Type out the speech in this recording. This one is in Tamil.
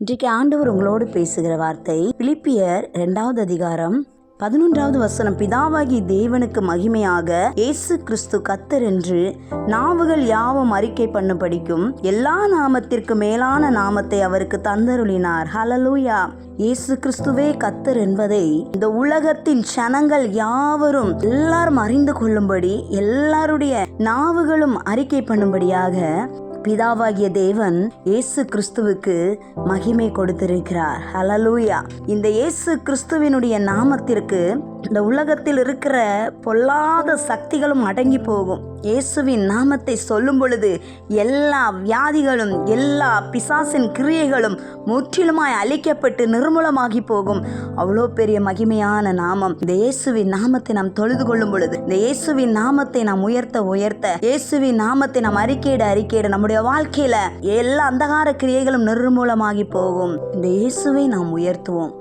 இன்றைக்கு ஆண்டவர் உங்களோடு பேசுகிற வார்த்தை பிலிப்பியர் இரண்டாவது அதிகாரம் பதினொன்றாவது வசனம். பிதாவாகி தேவனுக்கு மகிமையாக இயேசு கிறிஸ்து கத்தர் என்று நாவுகள் யாவும் அறிக்கை பண்ணும்படிக்கும் எல்லா நாமத்திற்கு மேலான நாமத்தை அவருக்கு தந்தருளினார். ஹலலூயா இயேசு கிறிஸ்துவே கத்தர் என்பதை இந்த உலகத்தின் சனங்கள் யாவரும் எல்லாரும் அறிந்து கொள்ளும்படி எல்லாருடைய நாவுகளும் அறிக்கை பண்ணும்படியாக பிதாவாகிய தேவன் இயேசு கிறிஸ்துவுக்கு மகிமை கொடுத்திருக்கிறார். ஹலலூயா இந்த இயேசு கிறிஸ்துவினுடைய நாமத்திற்கு இந்த உலகத்தில் இருக்கிற பொல்லாத சக்திகளும் அடங்கி போகும். இயேசுவின் நாமத்தை சொல்லும் பொழுது எல்லா வியாதிகளும் எல்லா பிசாசின் கிரியைகளும் முற்றிலுமாய் அழிக்கப்பட்டு நிர்மூலமாகி போகும். அவ்வளோ பெரிய மகிமையான நாமம் இந்த இயேசுவின் நாமத்தை நாம் தொழுது கொள்ளும் பொழுது இந்த இயேசுவின் நாமத்தை நாம் உயர்த்த உயர்த்த இயேசுவின் நாமத்தை நாம் அறிக்கையிட அறிக்கையிட நம்முடைய வாழ்க்கையில எல்லா அந்தகார கிரியைகளும் நிர்மூலமாகி போகும். இந்த இயேசுவை நாம் உயர்த்துவோம்.